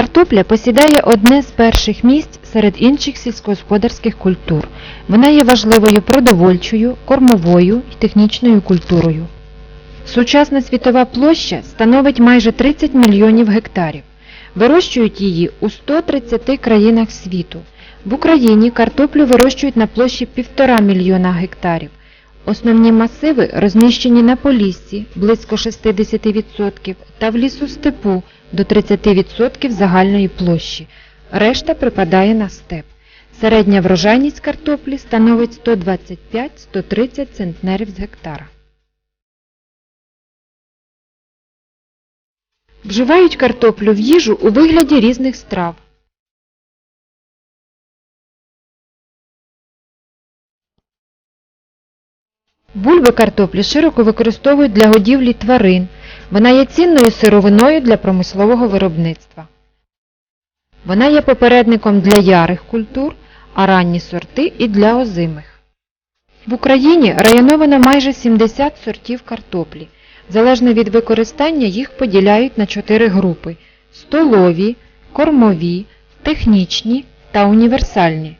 Картопля посідає одне з перших місць серед інших сільськогосподарських культур. Вона є важливою продовольчою, кормовою і технічною культурою. Сучасна світова площа становить майже 30 мільйонів гектарів. Вирощують її у 130 країнах світу. В Україні картоплю вирощують на площі 1,5 мільйона гектарів. Основні масиви розміщені на Поліссі близько 60% та в лісостепу до 30% загальної площі. Решта припадає на степ. Середня врожайність картоплі становить 125-130 центнерів з гектара. Вживають картоплю в їжу у вигляді різних страв. Бульби картоплі широко використовують для годівлі тварин. Вона є цінною сировиною для промислового виробництва. Вона є попередником для ярих культур, а ранні сорти і для озимих. В Україні районовано майже 70 сортів картоплі. Залежно від використання їх поділяють на чотири групи – столові, кормові, технічні та універсальні.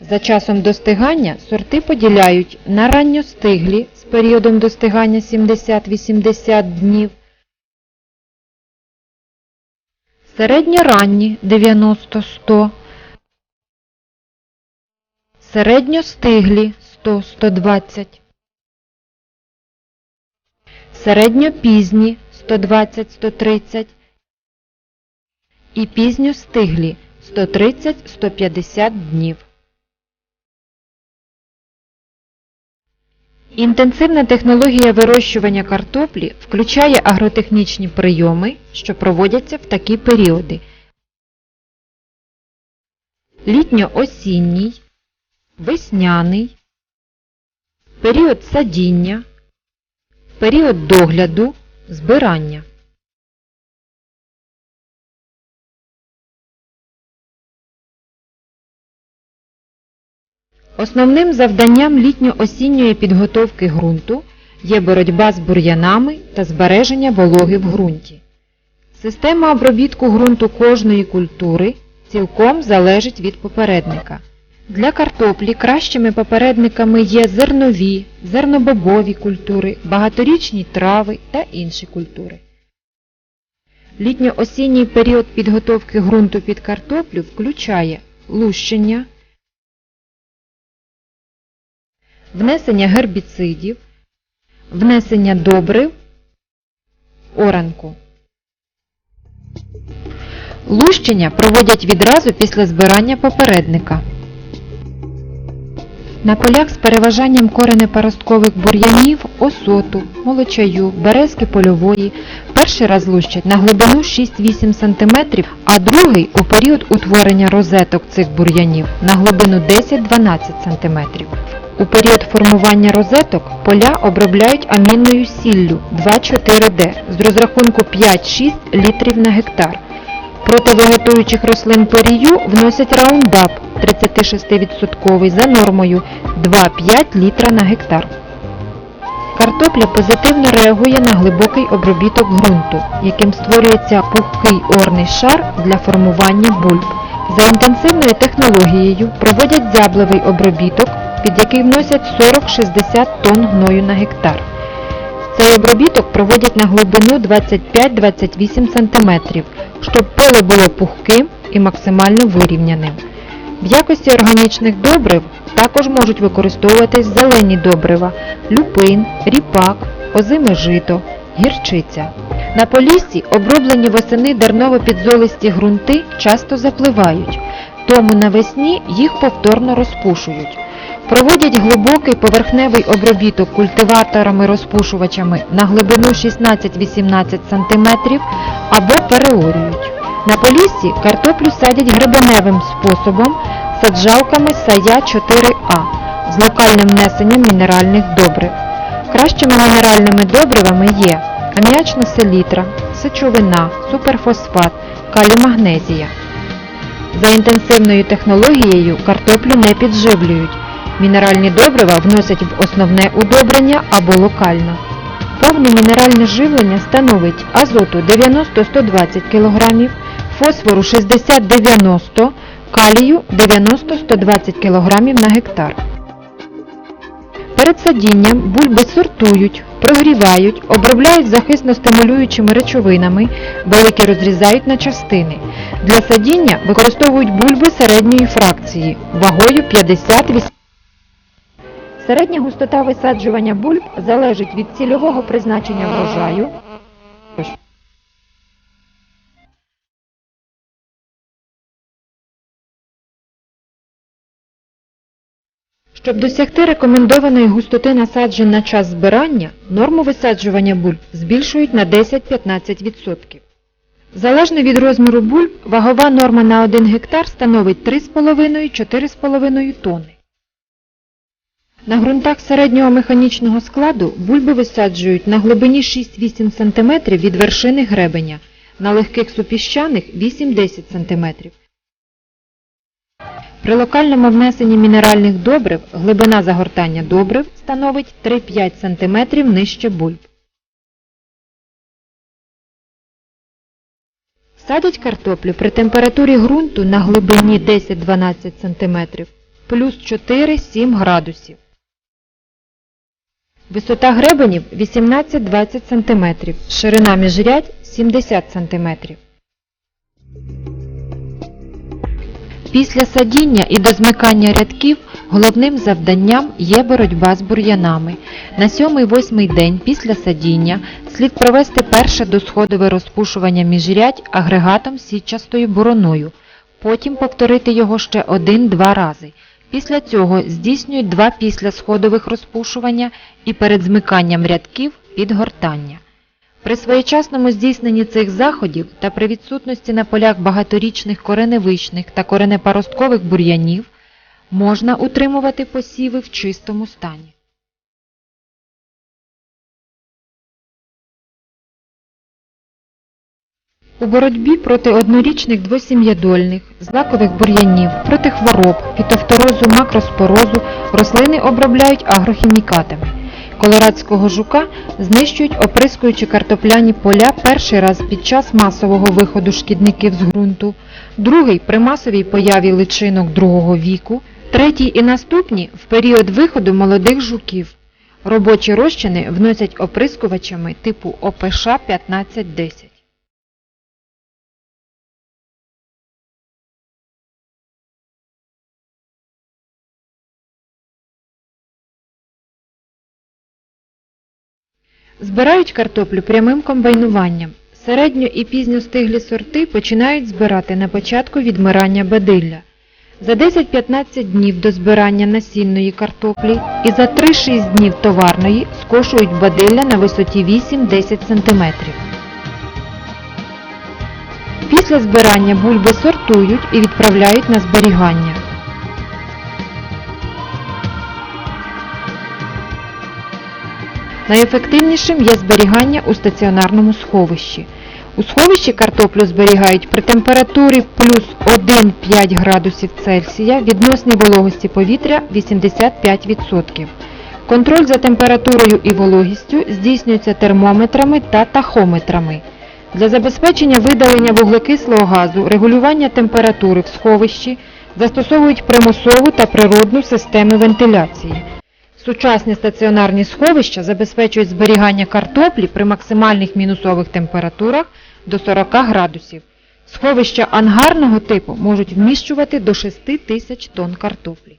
За часом достигання сорти поділяють на ранньостиглі з періодом достигання 70-80 днів, середньоранні 90-100, середньостиглі 100-120, середньопізні 120-130 і пізньостиглі 130-150 днів. Інтенсивна технологія вирощування картоплі включає агротехнічні прийоми, що проводяться в такі періоди. Літньо-осінній, весняний, період садіння, період догляду, збирання. Основним завданням літньо-осінньої підготовки ґрунту є боротьба з бур'янами та збереження вологи в ґрунті. Система обробітку ґрунту кожної культури цілком залежить від попередника. Для картоплі кращими попередниками є зернові, зернобобові культури, багаторічні трави та інші культури. Літньо-осінній період підготовки ґрунту під картоплю включає лущення, внесення гербіцидів, внесення добрив, оранку. Лущення проводять відразу після збирання попередника. На полях з переважанням коренепаросткових бур'янів, осоту, молочаю, березки польової перший раз лущать на глибину 6-8 см, а другий у період утворення розеток цих бур'янів на глибину 10-12 см. У період формування розеток поля обробляють амінною сіллю 2,4D з розрахунку 5-6 літрів на гектар. Проти вегетуючих рослин порію вносять раундап 36% за нормою 2,5 літра на гектар. Картопля позитивно реагує на глибокий обробіток ґрунту, яким створюється пухкий орний шар для формування бульб. За інтенсивною технологією проводять зябловий обробіток, під який вносять 40-60 тонн гною на гектар. Цей обробіток проводять на глибину 25-28 см, щоб поле було пухким і максимально вирівняним. В якості органічних добрив також можуть використовуватись зелені добрива, люпин, ріпак, озиме жито, гірчиця. На поліссі оброблені восени дерново-підзолисті ґрунти часто запливають, тому навесні їх повторно розпушують. Проводять глибокий поверхневий обробіток культиваторами-розпушувачами на глибину 16-18 см або переорюють. На поліссі картоплю садять гребеневим способом саджалками сая 4А. з локальним внесенням мінеральних добрив. Кращими мінеральними добривами є аміачна селітра, сечовина, суперфосфат, калій-магнезія. За інтенсивною технологією картоплю не підживлюють. Мінеральні добрива вносять в основне удобрення або локально. Повне мінеральне живлення становить азоту 90-120 кг, фосфору 60-90 калію 90-120 кг на гектар. Перед садінням бульби сортують, прогрівають, обробляють захисно-стимулюючими речовинами, великі розрізають на частини. Для садіння використовують бульби середньої фракції вагою 50-80 Середня густота висаджування бульб залежить від цільового призначення врожаю. Щоб досягти рекомендованої густоти насаджень на час збирання, норму висаджування бульб збільшують на 10-15%. Залежно від розміру бульб, вагова норма на 1 гектар становить 3,5-4,5 тонни. На ґрунтах середнього механічного складу бульби висаджують на глибині 6-8 см від вершини гребеня, на легких супіщаних 8-10 см. При локальному внесенні мінеральних добрив глибина загортання добрив становить 3-5 см нижче бульб. Садять картоплю при температурі ґрунту на глибині 10-12 см плюс 4-7 градусів. Висота гребенів 18-20 см, ширина міжрядь 70 см. Після садіння і дозмикання рядків головним завданням є боротьба з бур'янами. На 7-8 день після садіння слід провести перше досходове розпушування міжрядь агрегатом сітчастою бороною, потім повторити його ще 1-2 рази. Після цього здійснюють два післясходових розпушування і перед змиканням рядків підгортання. При своєчасному здійсненні цих заходів та при відсутності на полях багаторічних кореневичних та коренепаросткових бур'янів можна утримувати посіви в чистому стані. У боротьбі проти однорічних двосім'ядольних, злакових бур'янів, проти хвороб, фітофторозу, макроспорозу рослини обробляють агрохімікатами. Колорадського жука знищують оприскуючи картопляні поля перший раз під час масового виходу шкідників з ґрунту, другий при масовій появі личинок другого віку, третій і наступні в період виходу молодих жуків. Робочі розчини вносять оприскувачами типу ОПШ 1510. Збирають картоплю прямим комбайнуванням. Середньо і пізньостиглі сорти починають збирати на початку відмирання бадилля. За 10-15 днів до збирання насінної картоплі і за 3-6 днів товарної скошують бадилля на висоті 8-10 см. Після збирання бульби сортують і відправляють на зберігання. Найефективнішим є зберігання у стаціонарному сховищі. У сховищі картоплю зберігають при температурі плюс 1,5 градусів Цельсія, відносній вологості повітря 85%. Контроль за температурою і вологістю здійснюється термометрами та тахометрами. Для забезпечення видалення вуглекислого газу, регулювання температури в сховищі застосовують примусову та природну системи вентиляції. Сучасні стаціонарні сховища забезпечують зберігання картоплі при максимальних мінусових температурах до 40 градусів. Сховища ангарного типу можуть вміщувати до 6 тисяч тонн картоплі.